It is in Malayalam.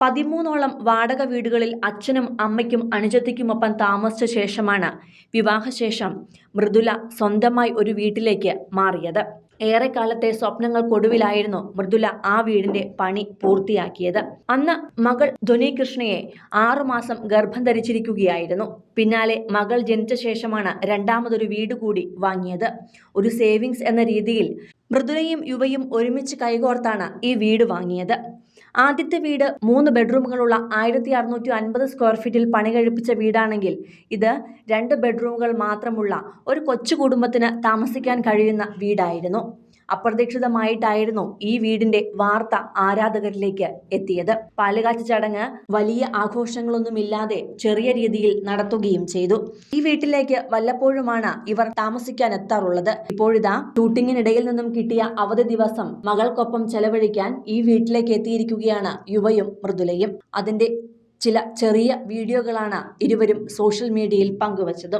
പതിമൂന്നോളം വാടക വീടുകളിൽ അച്ഛനും അമ്മയ്ക്കും അനുജത്തിക്കുമൊപ്പം താമസിച്ച ശേഷമാണ് വിവാഹശേഷം മൃദുല സ്വന്തമായി ഒരു വീട്ടിലേക്ക് മാറിയത്. ഏറെക്കാലത്തെ സ്വപ്നങ്ങൾക്കൊടുവിലായിരുന്നു മൃദുല ആ വീടിന്റെ പണി പൂർത്തിയാക്കിയത്. അന്ന് മകൾ ധ്വനി കൃഷ്ണയെ ആറുമാസം ഗർഭം ധരിച്ചിരിക്കുകയായിരുന്നു. പിന്നാലെ മകൾ ജനിച്ച ശേഷമാണ് രണ്ടാമതൊരു വീട് കൂടി വാങ്ങിയത്. ഒരു സേവിങ്സ് എന്ന രീതിയിൽ മൃദുലയും യുവയും ഒരുമിച്ച് കൈകോർത്താണ് ഈ വീട് വാങ്ങിയത്. ആദ്യത്തെ വീട് മൂന്ന് ബെഡ്റൂമുകളുള്ള ആയിരത്തി അറുന്നൂറ്റി അൻപത് സ്ക്വയർ ഫീറ്റിൽ പണി കഴിപ്പിച്ച വീടാണെങ്കിൽ ഇത് രണ്ട് ബെഡ്റൂമുകൾ മാത്രമുള്ള ഒരു കൊച്ചു കുടുംബത്തിന് താമസിക്കാൻ കഴിയുന്ന വീടായിരുന്നു. അപ്രതീക്ഷിതമായിട്ടായിരുന്നു ഈ വീടിന്റെ വാർത്ത ആരാധകരിലേക്ക് എത്തിയത്. പാലുകാച്ച ചടങ്ങ് വലിയ ആഘോഷങ്ങളൊന്നുമില്ലാതെ ചെറിയ രീതിയിൽ നടത്തുകയും ചെയ്തു. ഈ വീട്ടിലേക്ക് വല്ലപ്പോഴുമാണ് ഇവർ താമസിക്കാൻ എത്താറുള്ളത്. ഇപ്പോഴിതാ ഷൂട്ടിങ്ങിനിടയിൽ നിന്നും കിട്ടിയ അവധി ദിവസം മകൾക്കൊപ്പം ചെലവഴിക്കാൻ ഈ വീട്ടിലേക്ക് എത്തിയിരിക്കുകയാണ് യുവയും മൃദുലയും. അതിന്റെ ചില ചെറിയ വീഡിയോകളാണ് ഇരുവരും സോഷ്യൽ മീഡിയയിൽ പങ്കുവച്ചത്.